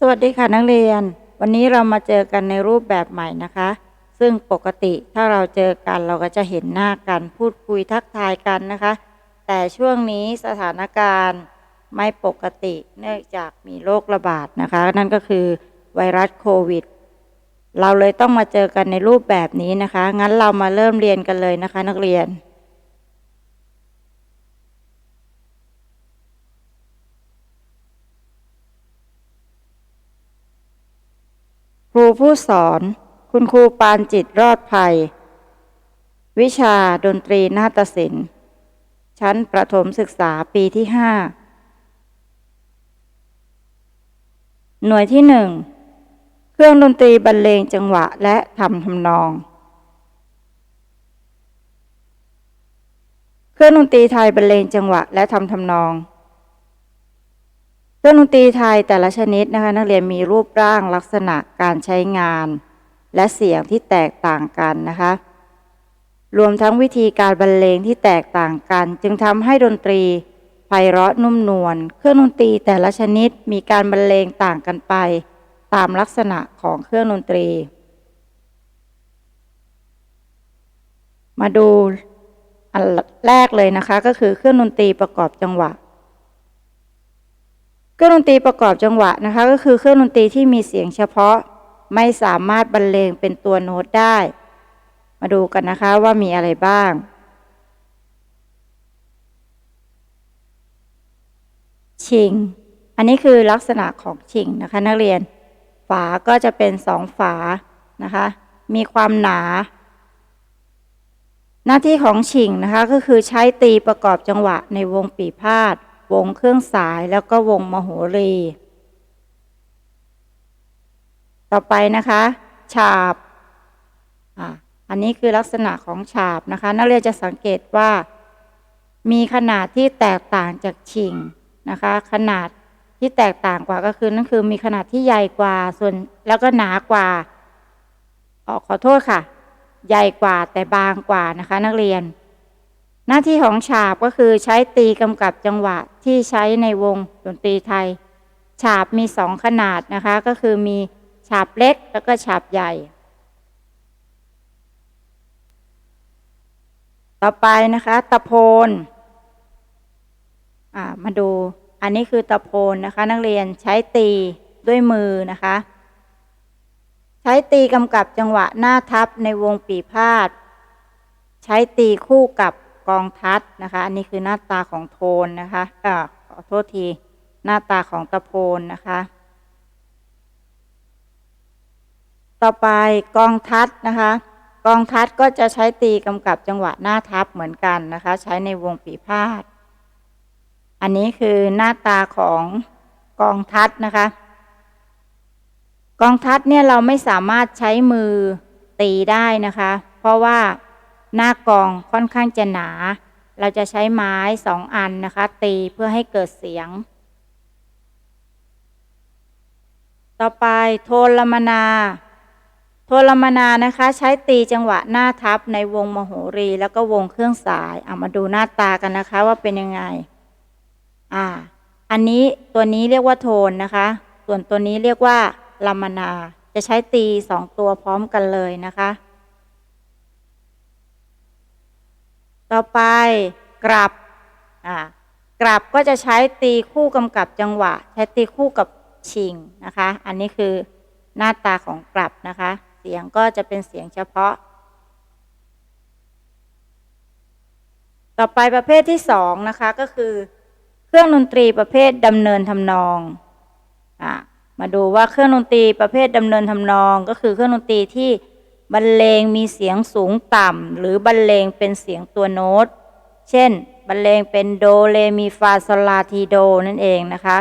สวัสดีค่ะนักเรียน วันนี้เรามาเจอกันในรูปแบบใหม่นะคะ ซึ่งปกติถ้าเราเจอกันเราก็จะเห็นหน้ากันพูดคุยทักทายกันนะคะ แต่ช่วงนี้สถานการณ์ไม่ปกติเนื่องจากมีโรคระบาดนะคะ นั่นก็คือไวรัสโควิด เราเลยต้องมาเจอกันในรูปแบบนี้นะคะ งั้นเรามาเริ่มเรียนกันเลยนะคะ นักเรียน รูผู้สอน คุณครูปานจิตรอดภัย วิชาดนตรีนาฏศิลป์ ชั้นประถมศึกษาปีที่ห้าหน่วยที่หนึ่งเครื่องดนตรีบรรเลงจังหวะและทำทำนอง เครื่องดนตรีไทยบรรเลงจังหวะและทำทำนอง รื่องดนตรีไทยแต่ละชนิดนะคะนักเรียนมีรูปร่างลักษณะการใช้งาน และเสียงที่แตกต่างกันนะคะ รวมทั้งวิธีการบรรเลงที่แตกต่างกัน จึงทำให้ดนตรีไพเราะนุ่มนวลเครื่องดนตรีแต่ละชนิดมีการบรรเลงต่างกันไป ตามลักษณะของเครื่องดนตรี มาดูอันแรกเลยนะคะก็คือเครื่องดนตรีประกอบจังหวะ เครื่องดนตรีประกอบจังหวะนะคะ ก็คือเครื่องดนตรีที่มีเสียงเฉพาะไม่สามารถบรรเลงเป็นตัวโน้ตได้ มาดูกันนะคะว่ามีอะไรบ้างชิง อันนี้คือลักษณะของชิงนะคะ นักเรียน ฝาก็จะเป็นสองฝานะคะ มีความหนา หน้าที่ของชิงนะคะก็คือใช้ตีประกอบจังหวะในวงปีพาด วงเครื่องสายแล้วก็วงมโหรี ต่อไปนะคะ ฉาบอ่าอันนี้คือลักษณะของฉาบนะคะ นักเรียนจะสังเกตว่า มีขนาดที่แตกต่างจากชิงนะคะ ขนาดที่แตกต่างกว่าก็คือนั่นคือมีขนาดที่ใหญ่กว่าส่วนแล้วก็หนากว่าออขอโทษค่ะ ใหญ่กว่าแต่บางกว่านะคะ นักเรียน หน้าที่ของฉาบก็คือใช้ตีกำกับจังหวะที่ใช้ในวงดนตรีไทย ฉาบมีสองขนาดนะคะ ก็คือมีฉาบเล็กแล้วก็ฉาบใหญ่ ต่อไปนะคะ ตะโพนมาดูอันนี้คือตะโพนนะคะ นักเรียนใช้ตีด้วยมือนะคะ ใช้ตีกำกับจังหวะหน้าทับในวงปีพาด ใช้ตีคู่กับ กองทัดนะคะ อันนี้คือหน้าตาของโทนนะคะอ่าขอโทษที หน้าตาของตะโพนนะคะ ต่อไปกองทัดนะคะ กองทัดก็จะใช้ตีกำกับจังหวะหน้าทับเหมือนกันนะคะ ใช้ในวงปีพาดอันนี้คือหน้าตาของกองทัดนะคะ กองทัดเนี่ยเราไม่สามารถใช้มือตีได้นะคะ เพราะว่า หน้ากองค่อนข้างจะหนา เราจะใช้ไม้สองอันนะคะ ตีเพื่อให้เกิดเสียง ต่อไปโทนลมนา โทนลมนานะคะใช้ตีจังหวะหน้าทับในวงมโหรี แล้วก็วงเครื่องสาย เอามาดูหน้าตากันนะคะว่าเป็นยังไง อ่า อันนี้ตัวนี้เรียกว่าโทนนะคะ ส่วนตัวนี้เรียกว่าลามนา จะใช้ตีสองตัวพร้อมกันเลยนะคะ ต่อไปกลับอ่ากลับก็จะใช้ตีคู่กำกับจังหวะ ใช้ตีคู่กับชิงนะคะ อันนี้คือหน้าตาของกลับนะคะ เสียงก็จะเป็นเสียงเฉพาะ ต่อไปประเภทที่สองนะคะก็คือ เครื่องดนตรีประเภทดำเนินทำนองอ่ามาดูว่าเครื่องดนตรีประเภทดำเนินทำนอง ก็คือเครื่องดนตรีที่ บรรเลงมีเสียงสูงต่ำ หรือบรรเลงเป็นเสียงตัวโน้ต เช่น บรรเลงเป็นโดเรมีฟาโซลาทีโดนั่นเองนะคะ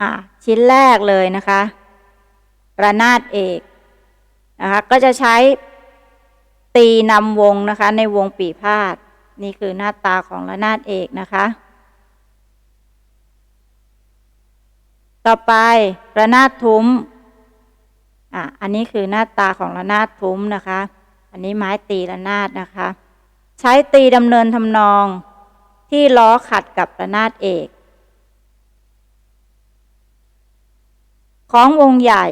อ่าชิ้นแรกเลยนะคะระนาดเอกนะคะก็จะใช้ตีนำวงนะคะในวงปีพาดนี่คือหน้าตาของระนาดเอกนะคะ ต่อไประนาดทุ้มอะอันนี้คือหน้าตาของระนาดทุ้มนะคะ อันนี้ไม้ตีระนาดนะคะ ใช้ตีดำเนินทำนองที่ล้อขัดกับระนาดเอกของวงใหญ่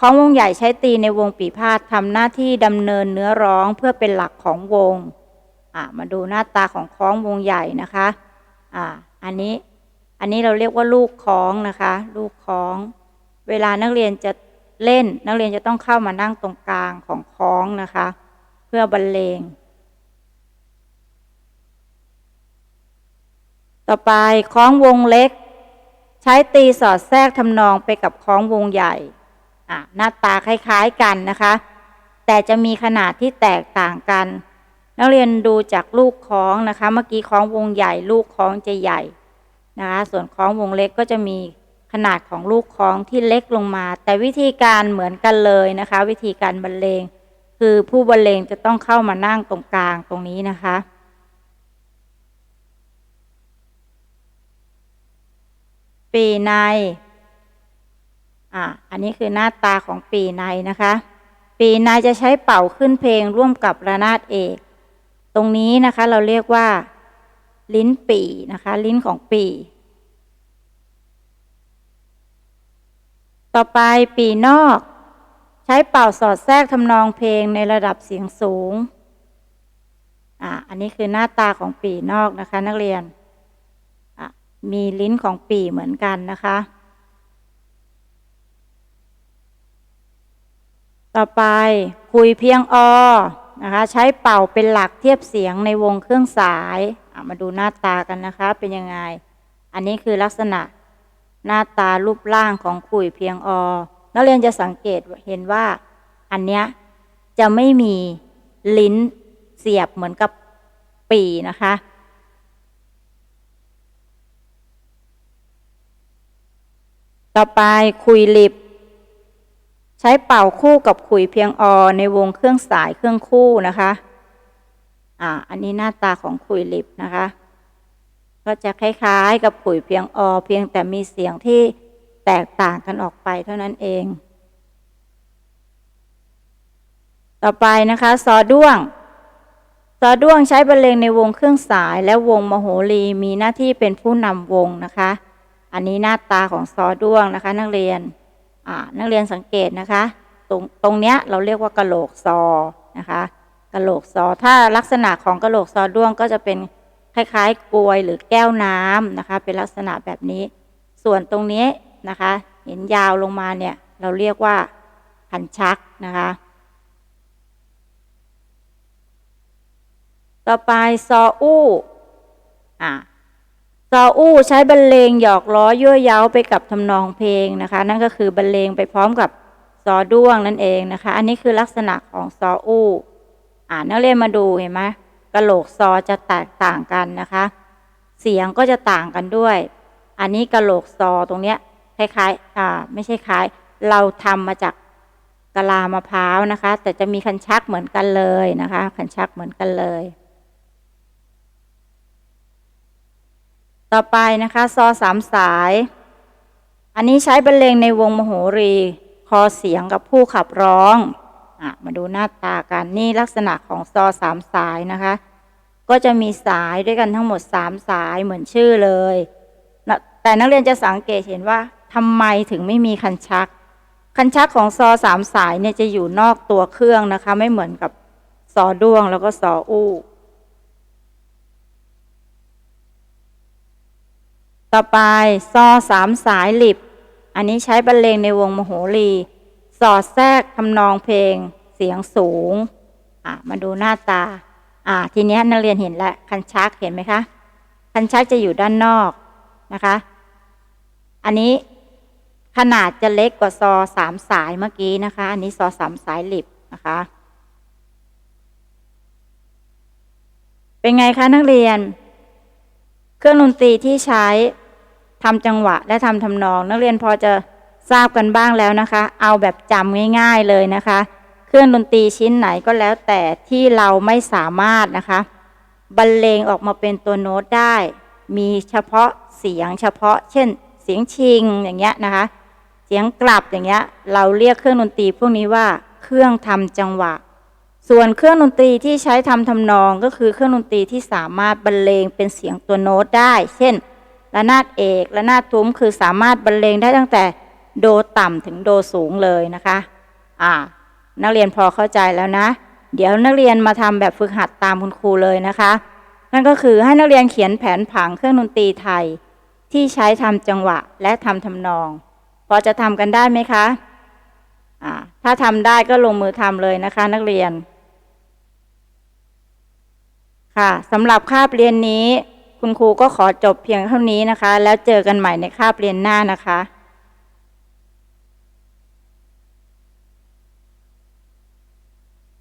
ของวงใหญ่ใช้ตีในวงปีพาดทำหน้าที่ดำเนินเนื้อร้องเพื่อเป็นหลักของวง อะมาดูหน้าตาของคล้องวงใหญ่นะคะ อะอันนี้ อันนี้เราเรียกว่าลูกคล้องนะคะ ลูกคล้อง เวลานักเรียนจะเล่น นักเรียนจะต้องเข้ามานั่งตรงกลางของคล้องนะคะ เพื่อบรรเลง ต่อไปคล้องวงเล็ก ใช้ตีสอดแทรกทำนองไปกับคล้องวงใหญ่หน้าตาคล้ายๆกันนะคะ แต่จะมีขนาดที่แตกต่างกัน นักเรียนดูจากลูกคล้องนะคะ เมื่อกี้คล้องวงใหญ่ ลูกคล้องจะใหญ่ นะคะ ส่วนคล้องวงเล็กก็จะมีขนาดของลูกคล้องที่เล็กลงมา แต่วิธีการเหมือนกันเลยนะคะ วิธีการบรรเลง คือผู้บรรเลงจะต้องเข้ามานั่งตรงกลางตรงนี้นะคะปีใน อ่า อันนี้คือหน้าตาของปีในนะคะ ปีในจะใช้เป่าขึ้นเพลงร่วมกับระนาดเอก ตรงนี้นะคะเราเรียกว่า ลิ้นปีนะคะ ลิ้นของปี ต่อไปปีนอก ใช้เป่าสอดแทรกทำนองเพลงในระดับเสียงสูงอ่าอันนี้คือหน้าตาของปีนอกนะคะ นักเรียนอะมีลิ้นของปีเหมือนกันนะคะ ต่อไปคุยเพียงอ นะคะ ใช้เป่าเป็นหลักเทียบเสียงในวงเครื่องสายมาดูหน้าตากันนะคะ เป็นยังไง อันนี้คือลักษณะหน้าตารูปร่างของคุยเพียงอนักเรียนจะสังเกตเห็นว่า อันเนี้ยจะไม่มีลิ้นเสียบเหมือนกับปีนะคะ ต่อไปคุยลิบ ใช้เป่าคู่กับขุยเพียงอในวงเครื่องสายเครื่องคู่นะคะ อ่า อันนี้หน้าตาของขุยลิบนะคะ ก็จะคล้ายๆกับขุยเพียงอเพียงแต่มีเสียงที่แตกต่างกันออกไปเท่านั้นเอง ต่อไปนะคะซอด้วงซอด้วงใช้บรรเลงในวงเครื่องสายและวงมโหรีมีหน้าที่เป็นผู้นำวงนะคะ อันนี้หน้าตาของซอด้วงนะคะ นักเรียน นักเรียนสังเกตนะคะ ตรงตรงเนี้ยเราเรียกว่ากะโหลกซอนะคะกะโหลกซอ ถ้าลักษณะของกะโหลกซอด้วงก็จะเป็นคล้ายๆกลวยหรือแก้วน้ำนะคะ เป็นลักษณะแบบนี้ ส่วนตรงนี้นะคะ เห็นยาวลงมาเนี่ย เราเรียกว่าพันชักนะคะ ต่อไปซออู้อ่า ซออู้ใช้บรรเลงหยอกล้อยั่วเย้าไปกับทำนองเพลงนะคะ นั่นก็คือบรรเลงไปพร้อมกับซอด้วงนั่นเองนะคะ อันนี้คือลักษณะของซออู้อ่านักเรียนมาดูเห็นไหมกระโหลกซอจะแตกต่างกันนะคะ เสียงก็จะต่างกันด้วย อันนี้กระโหลกซอตรงเนี้ยคล้ายๆอ่าไม่ใช่คล้าย เราทำมาจากกะลามะพร้าวนะคะ แต่จะมีคันชักเหมือนกันเลยนะคะ คันชักเหมือนกันเลย ต่อไปนะคะซอสามสาย อันนี้ใช้บรรเลงในวงมโหรี คอเสียงกับผู้ขับร้องอมาดูหน้าตากันนี่ลักษณะของซอสามสายนะคะ ก็จะมีสายด้วยกันทั้งหมดสามสายเหมือนชื่อเลย แต่นักเรียนจะสังเกตเห็นว่าทำไมถึงไม่มีคันชัก คันชักของซอสามสายเนี่ยจะอยู่นอกตัวเครื่องนะคะ ไม่เหมือนกับซอด้วงแล้วก็ซออู้ ต่อไปซอสามสายหลิบ อันนี้ใช้บรรเลงในวงมโหรี สอดแทรกทำนองเพลงเสียงสูงอะมาดูหน้าตาอ่าทีนี้นักเรียนเห็นแล้วคันชักเห็นไหมคะ คันชักจะอยู่ด้านนอกนะคะ อันนี้ขนาดจะเล็กกว่าซอสามสายเมื่อกี้นะคะ อันนี้ซอสามสายหลิบนะคะ เป็นไงคะนักเรียน เครื่องดนตรีที่ใช้ทำจังหวะและทำทำนอง นักเรียนพอจะทราบกันบ้างแล้วนะคะ เอาแบบจำง่าย ๆเลยนะคะ เครื่องดนตรีชิ้นไหนก็แล้วแต่ที่เราไม่สามารถนะคะ บรรเลงออกมาเป็นตัวโน้ตได้ มีเฉพาะเสียงเฉพาะ เช่น เสียงชิงอย่างเงี้ยนะคะ เสียงกลับอย่างเงี้ย เราเรียกเครื่องดนตรีพวกนี้ว่าเครื่องทำจังหวะ ส่วนเครื่องดนตรีที่ใช้ทำทำนองก็คือเครื่องดนตรีที่สามารถบรรเลงเป็นเสียงตัวโน้ตได้ เช่นระนาดเอกระนาดทุ้มคือสามารถบรรเลงได้ตั้งแต่โดต่ำถึงโดสูงเลยนะคะ อ่า นักเรียนพอเข้าใจแล้วนะ เดี๋ยวนักเรียนมาทำแบบฝึกหัดตามคุณครูเลยนะคะ นั่นก็คือให้นักเรียนเขียนแผนผังเครื่องดนตรีไทย ที่ใช้ทำจังหวะและทำทำนอง พอจะทำกันได้ไหมคะ อ่า ถ้าทำได้ก็ลงมือทำเลยนะคะ นักเรียน ค่ะสำหรับคาบเรียนนี้ คุณครูก็ขอจบเพียงเท่านี้นะคะ แล้วเจอกันใหม่ในคาบเรียนหน้านะคะ